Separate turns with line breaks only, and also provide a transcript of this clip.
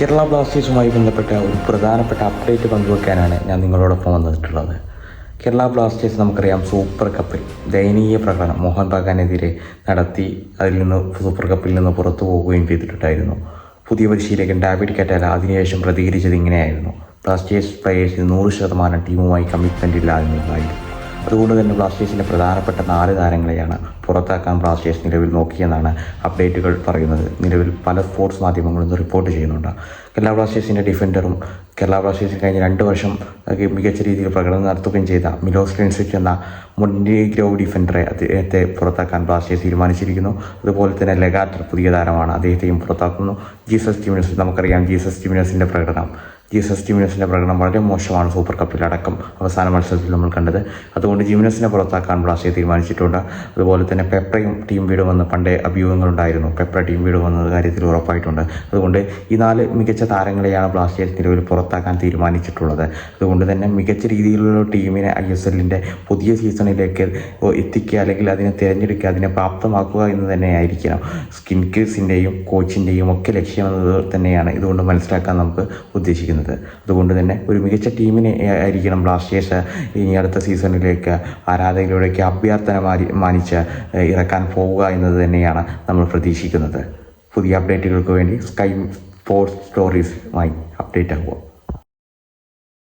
കേരള ബ്ലാസ്റ്റേഴ്സുമായി ബന്ധപ്പെട്ട ഒരു പ്രധാനപ്പെട്ട അപ്ഡേറ്റ് പങ്കുവെക്കാനാണ് ഞാൻ നിങ്ങളോടൊപ്പം വന്നിട്ടുള്ളത്. കേരള ബ്ലാസ്റ്റേഴ്സ് നമുക്കറിയാം സൂപ്പർ കപ്പിൽ ദയനീയ പ്രകടനം മോഹൻ ബഗാനെതിരെ നടത്തി അതിൽ നിന്ന് സൂപ്പർ കപ്പിൽ നിന്ന് പുറത്തു പോവുകയും ചെയ്തിട്ടുണ്ടായിരുന്നു. പുതിയ പരിശീലകൻ ഡാവിഡ് കറ്റാല അതിനുശേഷം പ്രതികരിച്ചത് ഇങ്ങനെയായിരുന്നു. ബ്ലാസ്റ്റേഴ്സ് പ്ലേയേഴ്സിന് നൂറ് ശതമാനം ടീമുമായി കമ്മിറ്റ്മെന്റ് ഇല്ലാതെന്നുള്ളതായിരുന്നു അതുകൊണ്ട് തന്നെ ബ്ലാസ്റ്റേഴ്സിന്റെ പ്രധാനപ്പെട്ട നാല് താരങ്ങളെയാണ് പുറത്താക്കാൻ ബ്ലാസ്റ്റേഴ്സ് നിലവിൽ നോക്കിയെന്നാണ് അപ്ഡേറ്റുകൾ പറയുന്നത്. നിലവിൽ പല സ്പോർട്സ് മാധ്യമങ്ങളും റിപ്പോർട്ട് ചെയ്യുന്നുണ്ട്. കേരള ബ്ലാസ്റ്റേഴ്സിന്റെ ഡിഫൻഡറും കേരള ബ്ലാസ്റ്റേഴ്സിന് കഴിഞ്ഞ രണ്ട് വർഷം മികച്ച രീതിയിൽ പ്രകടനം നടത്തുകയും ചെയ്ത മിലോസ് ലിൻസിച്ച് എന്ന മുൻഗ്രോ ഡിഫൻഡറെ അദ്ദേഹത്തെ പുറത്താക്കാൻ ബ്ലാസ്റ്റേഴ്സ് തീരുമാനിച്ചിരിക്കുന്നു. അതുപോലെ തന്നെ ലെഗാറ്റർ പുതിയ താരമാണ് അദ്ദേഹത്തെയും പുറത്താക്കുന്നു. ജീസസ് ജിമിനസ് നമുക്കറിയാം ജീസസ് ജിമിനസിന്റെ പ്രകടനം. ജീസസ് ജിമിനസിന്റെ പ്രകടനം വളരെ മോശമാണ് സൂപ്പർ കപ്പിൽ അടക്കം അവസാന മത്സരത്തിൽ നമ്മൾ കണ്ടത്. അതുകൊണ്ട് ജിമിനസിനെ പുറത്താക്കാൻ ബ്ലാസ്റ്റേ തീരുമാനിച്ചിട്ടുണ്ട്. അതുപോലെ തന്നെ പെപ്രയും ടീം വിടുമെന്ന് പണ്ടേ അഭ്യൂഹങ്ങളുണ്ടായിരുന്നു പെപ്ര ടീം വിടുമെന്ന കാര്യത്തിൽ ഉറപ്പായിട്ടുണ്ട്. അതുകൊണ്ട് ഈ നാല് മികച്ച താരങ്ങളെയാണ് ബ്ലാസ്റ്റേഴ്സ് നിലവിൽ പുറത്താക്കാൻ തീരുമാനിച്ചിട്ടുള്ളത്. അതുകൊണ്ട് തന്നെ മികച്ച രീതിയിലുള്ള ടീമിനെ ഐ എസ് എല്ലിന്റെ പുതിയ സീസണിലേക്ക് എത്തിക്കുക അല്ലെങ്കിൽ അതിനെ തിരഞ്ഞെടുക്കുക അതിനെ പ്രാപ്തമാക്കുക എന്ന് തന്നെയായിരിക്കണം. സ്കിൻ കിസിന്റെയും കോച്ചിന്റെയും ഒക്കെ ലക്ഷ്യമെന്നത് തന്നെയാണ്. ഇതുകൊണ്ട് മനസ്സിലാക്കാൻ നമുക്ക് ഉദ്ദേശിക്കുന്നത്. അതുകൊണ്ട് തന്നെ ഒരു മികച്ച ടീമിനെ ആയിരിക്കണം ബ്ലാസ്റ്റേഴ്സ് ഇനി അടുത്ത സീസണിലേക്ക് ആരാധകരുടെയൊക്കെ അഭ്യർത്ഥന മാറി മാനിച്ച് ഇറക്കാൻ പോവുക എന്നത് തന്നെയാണ് നമ്മൾ പ്രതീക്ഷിക്കുന്നത്. പുതിയ അപ്ഡേറ്റുകൾക്ക് വേണ്ടി സ്കൈ സ്പോർട്സ് സ്റ്റോറീസുമായി അപ്ഡേറ്റ് ആകുക.